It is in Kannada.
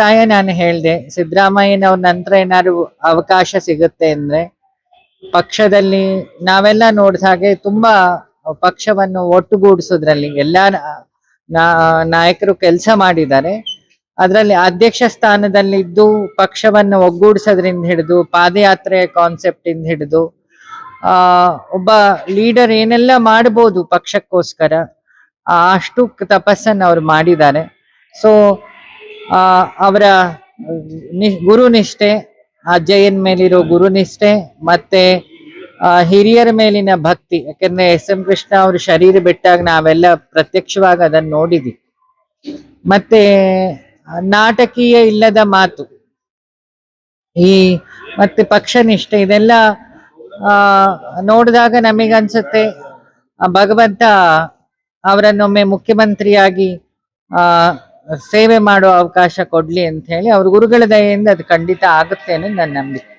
ಅಭಿಪ್ರಾಯ ನಾನು ಹೇಳಿದೆ, ಸಿದ್ದರಾಮಯ್ಯನವ್ರ ನಂತರ ಏನಾದ್ರು ಅವಕಾಶ ಸಿಗುತ್ತೆ ಅಂದ್ರೆ ಪಕ್ಷದಲ್ಲಿ ನಾವೆಲ್ಲ ನೋಡಿದ ಹಾಗೆ ತುಂಬಾ ಪಕ್ಷವನ್ನು ಒಟ್ಟುಗೂಡಿಸೋದ್ರಲ್ಲಿ ಎಲ್ಲ ನಾಯಕರು ಕೆಲಸ ಮಾಡಿದ್ದಾರೆ. ಅದರಲ್ಲಿ ಅಧ್ಯಕ್ಷ ಸ್ಥಾನದಲ್ಲಿದ್ದು ಪಕ್ಷವನ್ನು ಒಗ್ಗೂಡಿಸೋದ್ರಿಂದ ಹಿಡಿದು, ಪಾದಯಾತ್ರೆ ಕಾನ್ಸೆಪ್ಟ್ ಇಂದ ಹಿಡಿದು, ಆ, ಒಬ್ಬ ಲೀಡರ್ ಏನೆಲ್ಲ ಮಾಡ್ಬೋದು ಪಕ್ಷಕ್ಕೋಸ್ಕರ ಅಷ್ಟು ತಪಸ್ಸನ್ನು ಅವ್ರು ಮಾಡಿದ್ದಾರೆ. ಸೊ ಅವರ ನಿ ಗುರುನಿಷ್ಠೆ ಅಜ್ಜಯ್ಯನ ಮೇಲಿರೋ ಗುರುನಿಷ್ಠೆ ಮತ್ತೆ ಹಿರಿಯರ ಮೇಲಿನ ಭಕ್ತಿ. ಯಾಕಂದ್ರೆ ಎಸ್ ಎಂ ಕೃಷ್ಣ ಅವರು ಶರೀರ ಬಿಟ್ಟಾಗ ನಾವೆಲ್ಲ ಪ್ರತ್ಯಕ್ಷವಾಗಿ ಅದನ್ನ ನೋಡಿದ್ವಿ. ಮತ್ತೆ, ನಾಟಕೀಯ ಇಲ್ಲದ ಮಾತು. ಈ, ಮತ್ತೆ ಪಕ್ಷ ನಿಷ್ಠೆ, ಇದೆಲ್ಲ, ಆ, ನೋಡಿದಾಗ ನಮಗನ್ಸುತ್ತೆ ಭಗವಂತ ಅವರನ್ನೊಮ್ಮೆ ಮುಖ್ಯಮಂತ್ರಿಯಾಗಿ, ಆ ಸೇವೆ ಮಾಡೋ ಅವಕಾಶ ಕೊಡ್ಲಿ ಅಂತ ಹೇಳಿ ಅವ್ರ ಗುರುಗಳ ದಯೆಯಿಂದ ಅದು ಖಂಡಿತ ಆಗುತ್ತೆ ಅನ್ನೋದು ನನ್ನ ನಂಬಿಕೆ.